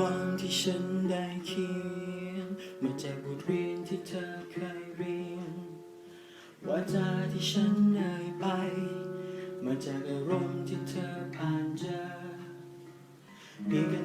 ความที่ฉันได้เขียนมาจากบทเรียนที่เธอเคยเรียนวาจาที่ฉันเอ่ยไป มาจากอารมณ์ที่เธอผ่านเจอเพียงกัน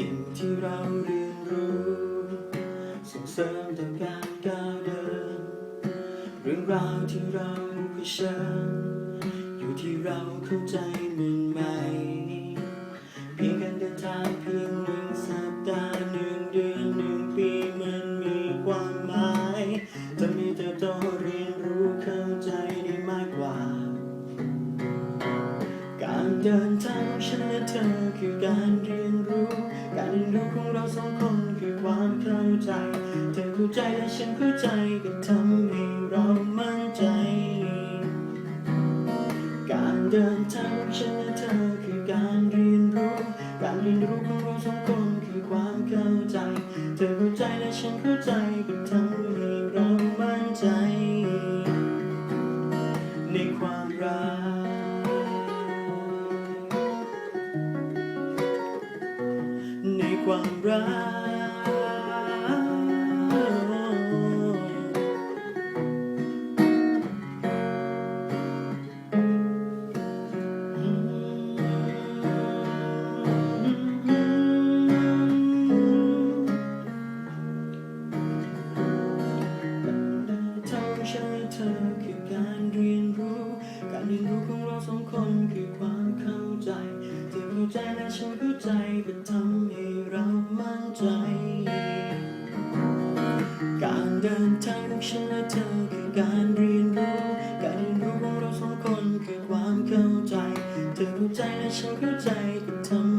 สิ่งที่เราเรียนรู้ส่งเสริมต่อการก้าวเดิน เรื่องราวที่เราเผชิญอยู่ที่เราเข้าใจมันไหมเพียงการเดินทางเพียงหนึ่งสัปดาห์หนึ่งเดือนหนึ่งปีมันมีความหมายจะมีเติบโตเรียนรู้เข้าใจได้มากกว่า การเดินทางของ ฉันและเธอคือการเรียนรู้ การเรียนรู้ของเราสองคนคือความเข้าใจ เธอเข้าใจและฉันเข้าใจก็ทำให้เรามั่นใจ การเดินทางฉันและเธอคือการเรียนรู้ การเรียนรู้ของเราสองคนคือความเข้าใจ เธอเข้าใจและฉันเข้าใจก็ ความรักทางฉันและเธอคือการเรียนรู้ การเรียนรู้ของเราสองคนคือความเข้าใจ ฉันเข้าใจก็ทำให้เรามั่นใจ การเดินทางของฉันและเธอคือการเรียนรู้ การเรียนรู้ของเราสองคนคือความเข้าใจ เธอเข้าใจและฉันเข้าใจก็ทำ